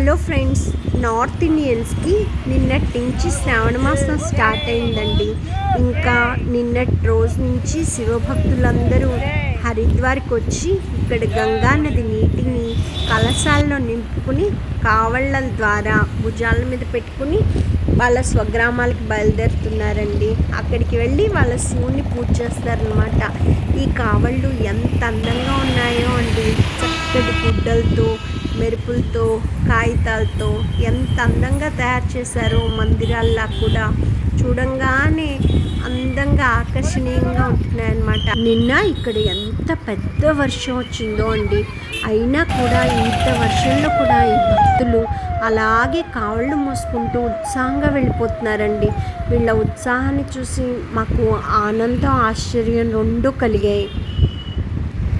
Hello friends north ఇండియన్స్కి నిన్నటి నుంచి శ్రావణ మాసం స్టార్ట్ అయిందండి. ఇంకా నిన్నటి రోజు నుంచి శివభక్తులందరూ హరిద్వార్కి వచ్చి ఇక్కడ గంగా నది నీటిని కలశాల్లో నింపుకుని కావళ్ళ ద్వారా భుజాల మీద పెట్టుకుని వాళ్ళ స్వగ్రామాలకు బయలుదేరుతున్నారండి. అక్కడికి వెళ్ళి వాళ్ళ శివుని పూజ చేస్తారనమాట ఈ కావళ్ళు ఎంత అందంగా ఉన్నాయో అండి. చక్కటి గుడ్డలతో మెరుపులతో కాగితాలతో ఎంత అందంగా తయారు చేశారో మందిరాల్లా కూడా చూడంగానే అందంగా ఆకర్షణీయంగా ఉంటున్నాయి అనమాట నిన్న ఇక్కడ ఎంత పెద్ద వర్షం వచ్చిందో అండి. అయినా కూడా ఇంత వర్షంలో కూడా ఈ భక్తులు అలాగే కాళ్ళు మోసుకుంటూ ఉత్సాహంగా వెళ్ళిపోతున్నారండి. వీళ్ళ ఉత్సాహాన్ని చూసి మాకు ఆనందం ఆశ్చర్యం రెండూ కలిగాయి.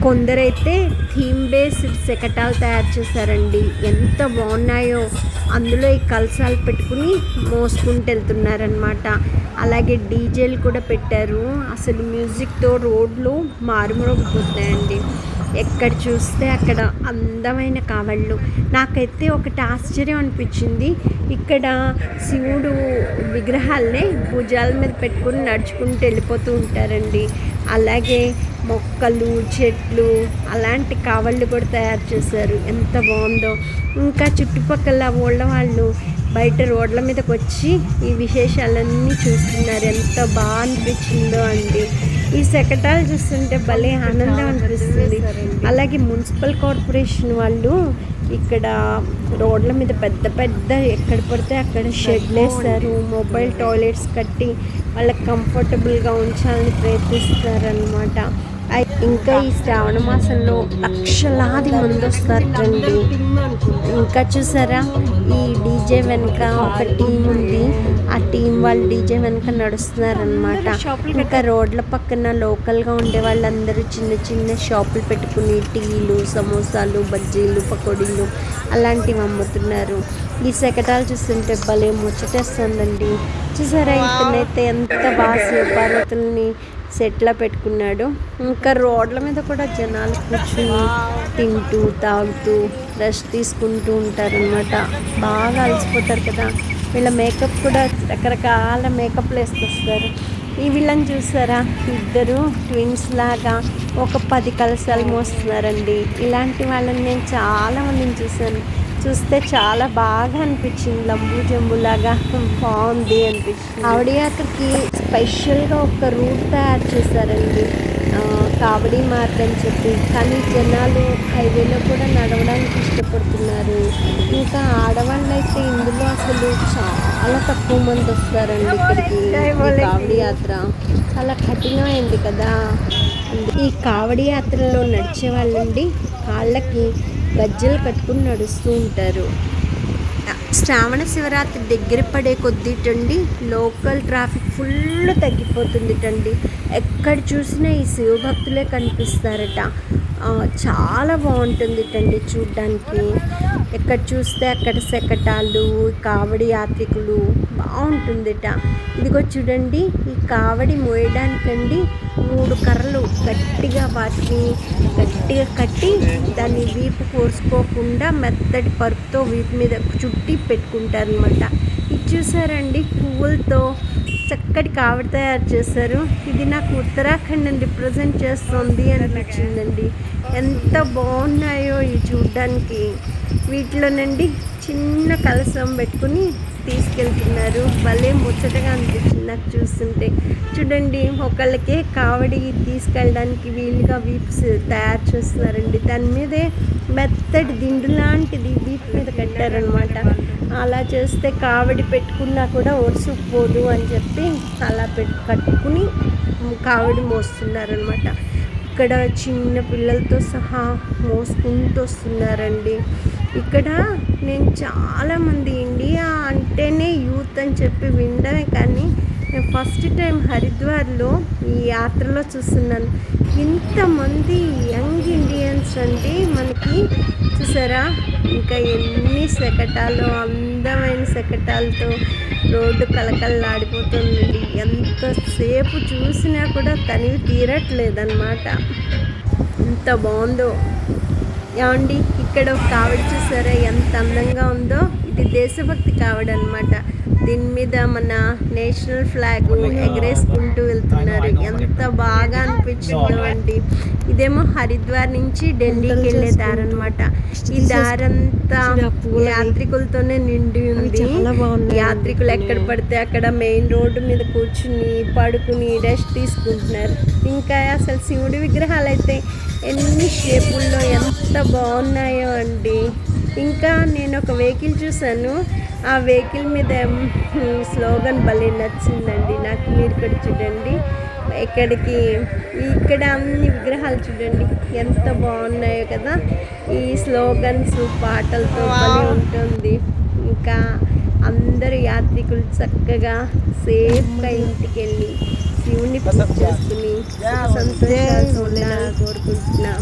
కొందరైతే థీమ్ బేస్డ్ శకటాలు తయారు చేశారండి. ఎంత బాగున్నాయో. అందులో ఈ కలసాలు పెట్టుకుని మోసుకుంటూ వెళ్తున్నారనమాట అలాగే డీజేలు కూడా పెట్టారు. అసలు మ్యూజిక్తో రోడ్లు మారుమోగిపోతున్నాయండి ఎక్కడ చూస్తే అక్కడ అందమైన కావళ్ళు. నాకైతే ఒకటి ఆశ్చర్యం అనిపించింది. ఇక్కడ శివుడు విగ్రహాలనే భుజాల మీద పెట్టుకుని నడుచుకుంటూ వెళ్ళిపోతూ ఉంటారండి. అలాగే మొక్కలు చెట్లు అలాంటి కావళ్ళు కూడా తయారు చేశారు. ఎంత బాగుందో. ఇంకా చుట్టుపక్కల ఊళ్ళ వాళ్ళు బయట రోడ్ల మీదకి వచ్చి ఈ విశేషాలన్నీ చూస్తున్నారు. ఎంత బాగా అనిపించిందో అండి. ఈ శకటాలు చూస్తుంటే భలే ఆనందం అనిపిస్తుంది. అలాగే మున్సిపల్ కార్పొరేషన్ వాళ్ళు ఇక్కడ రోడ్ల మీద పెద్ద పెద్ద ఎక్కడ పడితే అక్కడ షెడ్లు వేస్తారు మొబైల్ టాయిలెట్స్ కట్టి వాళ్ళకి కంఫర్టబుల్గా ఉంచాలని ప్రయత్నిస్తారనమాట ఇంకా ఈ శ్రావణ మాసంలో లక్షలాది మంది వస్తారండి. ఇంకా చూసారా? ఈ డీజే వెనక ఒక టీం ఉంది. ఆ టీం వాళ్ళు డీజే వెనక నడుస్తున్నారనమాట ఇంకా రోడ్ల పక్కన లోకల్గా ఉండే వాళ్ళందరూ చిన్న చిన్న షాపులు పెట్టుకుని టీలు సమోసాలు బజ్జీలు పకోడీలు అలాంటివి అమ్ముతున్నారు. ఈ శకటాలు చూస్తుంటే భలే ముచ్చటేస్తుందండి. చూసారా? ఇతనైతే ఎంత బాగా శివపార్వతుల్ని సెట్లో పెట్టుకున్నాడు. ఇంకా రోడ్ల మీద కూడా జనాలు కూర్చుని తింటూ తాగుతూ రెస్ట్ తీసుకుంటూ ఉంటారనమాట బాగా అలసిపోతారు కదా. వీళ్ళ మేకప్ కూడా రకరకాల మేకప్లు వేసుకొస్తారు. ఈ వీళ్ళని చూసారా? ఇద్దరు ట్విన్స్ లాగా ఒక పది కలశాలు మోస్తున్నారండి. ఇలాంటి వాళ్ళని నేను చాలా మందిని చూశాను. చూస్తే చాలా బాగా అనిపించింది. లంబు జంబులాగా బాగుంది అనిపించింది. ఆవిడ యాత్రకి స్పెషల్గా ఒక రూట్ తయారు చేశారండి. ఆ, కావడి మార్గ్ అని చెప్పి. కానీ జనాలు హైవేలో కూడా నడవడానికి ఇష్టపడుతున్నారు. ఇంకా ఆడవాళ్ళు అయితే ఇందులో అసలు చాలా తక్కువ మంది వస్తారండి ఇక్కడికి. కావడి యాత్ర చాలా కఠినమైంది కదా. ఈ కావడి యాత్రలో నడిచే వాళ్ళండి కాళ్ళకి గజ్జలు కట్టుకుని నడుస్తూ ఉంటారు. శ్రావణ శివరాత్రి దగ్గర పడే కొద్దిటండి లోకల్ ట్రాఫిక్ ఫుల్ తగ్గిపోతుందిటండి ఎక్కడ చూసినా ఈ శివభక్తులే కనిపిస్తారట. చాలా బాగుంటుందిటండి చూడ్డానికి. ఎక్కడ చూస్తే అక్కడ శకటాలు కావడి యాత్రికులు బాగుంటుందిట. ఇదిగో చూడండి ఈ కావడి మోయడానికండి మూడు కర్రలు గట్టిగా వాటిని గట్టిగా కట్టి దాన్ని వీపు కోసుకోకుండా మెత్తటి పరుపుతో వీపు మీద చుట్టి పెట్టుకుంటారు అనమాట ఇది చూసారండి? పువ్వులతో చక్కటి కావడి తయారు చేశారు. ఇది నాకు ఉత్తరాఖండ్ రిప్రజెంట్ చేస్తుంది అనిపించిందండి. ఎంత బాగున్నాయో ఇవి చూడ్డానికి. వీటిలోనండి చిన్న కలసం పెట్టుకుని తీసుకెళ్తున్నారు. భలే ముచ్చటగా అనిపించింది నాకు చూస్తుంటే. చూడండి ఒకళ్ళకే కావడి తీసుకెళ్ళడానికి వీలుగా వీప్స్ తయారు చేస్తున్నారండి. దాని మీదే మెత్తటి దిండు లాంటిది వీప్ మీద కట్టారనమాట అలా చేస్తే కావడి పెట్టుకున్నా కూడా ఒరుసుకుపోదు అని చెప్పి అలా పెట్టు కట్టుకుని కావడి మోస్తున్నారనమాట ఇక్కడ చిన్న పిల్లలతో సహా మోసుకుంటూ వస్తున్నారండి. ఇక్కడ నేను చాలామంది ఇండియా అంటేనే యూత్ అని చెప్పి వినడమే కానీ నేను ఫస్ట్ టైం హరిద్వార్లో ఈ యాత్రలో చూస్తున్నాను. ఇంతమంది యంగ్ ఇండియన్స్ అండి మనకి. చూసారా? ఇంకా ఎన్ని శకటాలు అందమైన శకటాలతో రోడ్డు కలకలలాడిపోతుందండి ఎంతసేపు చూసినా కూడా తనివి తీరట్లేదన్నమాట. ఎంత బాగుందో. ఏమండి ఇక్కడ ఒక ఆవిడ చూసారా? ఎంత అందంగా ఉందో. దేశభక్తి కావడి అనమాట దీని మీద మన నేషనల్ ఫ్లాగ్ ఎగరేసుకుంటూ వెళ్తున్నారు. ఎంత బాగా అనిపించిందో అండి. ఇదేమో హరిద్వార్ నుంచి ఢిల్లీకి వెళ్ళే దారి అనమాట ఈ దారంతా యాత్రికులతోనే నిండి ఉంది. యాత్రికులు ఎక్కడ పడితే అక్కడ మెయిన్ రోడ్డు మీద కూర్చుని పడుకుని రెస్ట్ తీసుకుంటున్నారు. ఇంకా అసలు శివుడి విగ్రహాలు అయితే ఎన్ని షేపుల్లో ఎంత బాగున్నాయో అండి. ఇంకా నేను ఒక వెహికల్ చూశాను. ఆ వెహికల్ మీద స్లోగన్ భలే నచ్చిందండి. నాకు మీరు ఇక్కడ చూడండి. ఇక్కడికి ఇక్కడ అన్ని విగ్రహాలు చూడండి. ఎంత బాగున్నాయో కదా. ఈ స్లోగన్స్ పాటలతో ఉంటుంది. ఇంకా అందరు యాత్రికులు చక్కగా సేఫ్గా ఇంటికి వెళ్ళి శివుని పూజ చేసుకుని సుఖ సంతోషాలు కోరుకుంటున్నా.